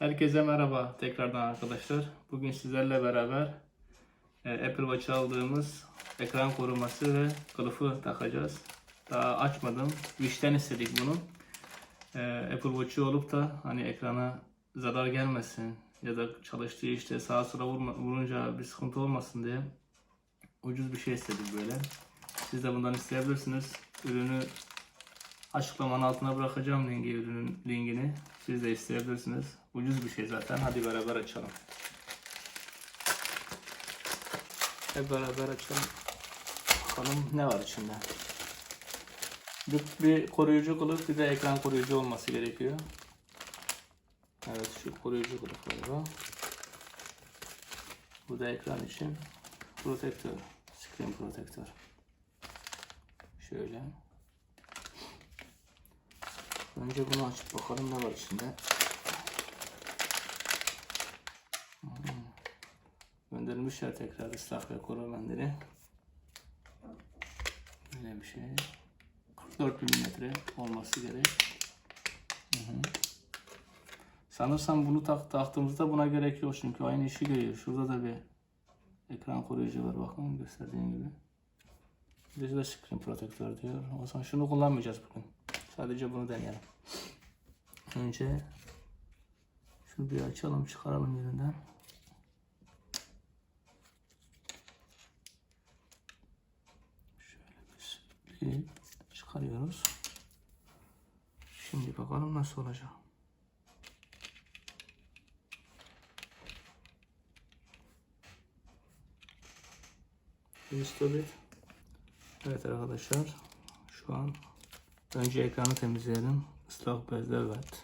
Herkese merhaba tekrardan arkadaşlar. Bugün sizlerle beraber e, Apple Watch'a aldığımız ekran koruması ve kılıfı takacağız. Daha açmadım. Wish'ten istedik bunu. E, Apple Watch'u olup da hani ekrana zarar gelmesin ya da çalıştığı işte sağa sola vurunca bir sıkıntı olmasın diye ucuz bir şey istedik böyle. Siz de bundan isteyebilirsiniz. Ürünü Açıklamanın altına bırakacağım linki, ürünün linkini. Siz de isteyebilirsiniz. Ucuz bir şey zaten. Hadi beraber açalım. Hep beraber açalım. Bakalım ne var içinde. Bir, bir koruyucu kılıf bir de ekran koruyucu olması gerekiyor. Evet şu koruyucu kılıf galiba. Bu da ekran için protektör. Screen protektör. Şöyle. Önce bunu açıp bakalım ne var içinde. Hmm. Gönderilmişler tekrar ıslak ve mendili. Böyle bir şey. 44 mm olması gerek. Hı hı. Sanırsam bunu tak taktığımızda buna gerek yok çünkü aynı işi görüyor. Şurada da bir ekran koruyucu var bakın gösterdiğim gibi. Bizde de screen protektör diyor. O zaman şunu kullanmayacağız bugün. Sadece bunu deneyelim. Önce şunu bir açalım çıkaralım yerinden. Şöyle bir çıkarıyoruz. Şimdi bakalım nasıl olacak. Install Evet arkadaşlar şu an önce ekranı temizleyelim. Islak bezle evet.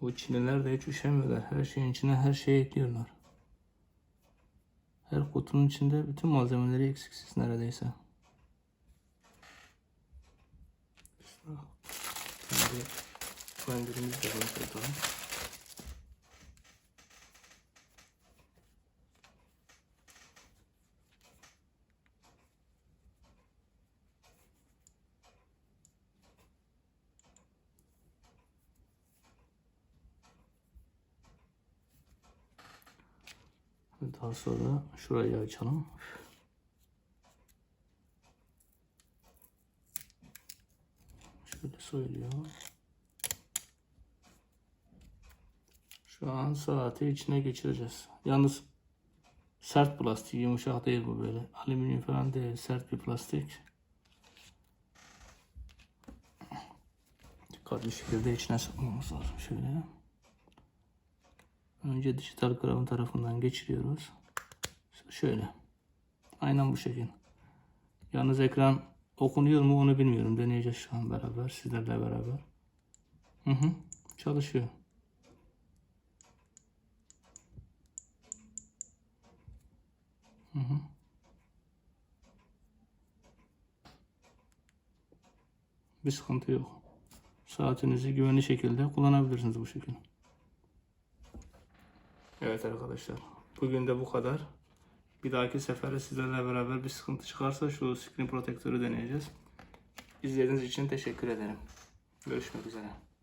Bu Çinliler de hiç üşemiyorlar. Her şeyin içine her şeyi ekliyorlar. Her kutunun içinde bütün malzemeleri eksiksiz neredeyse. Şimdi mendilimizi de bunu Daha sonra şurayı açalım. Şöyle soyuluyor. Şu an saati içine geçireceğiz. Yalnız sert plastik, yumuşak değil bu böyle. Alüminyum falan değil, sert bir plastik. Dikkatli şekilde içine sokmamız lazım şöyle. Önce dijital kravın tarafından geçiriyoruz. Şöyle. Aynen bu şekil. Yalnız ekran okunuyor mu onu bilmiyorum. Deneyeceğiz şu an beraber. Sizlerle beraber. Hı hı. Çalışıyor. Hı hı. Bir sıkıntı yok. Saatinizi güvenli şekilde kullanabilirsiniz bu şekilde. Evet arkadaşlar. Bugün de bu kadar. Bir dahaki sefere sizlerle beraber bir sıkıntı çıkarsa şu screen protektörü deneyeceğiz. İzlediğiniz için teşekkür ederim. Görüşmek üzere.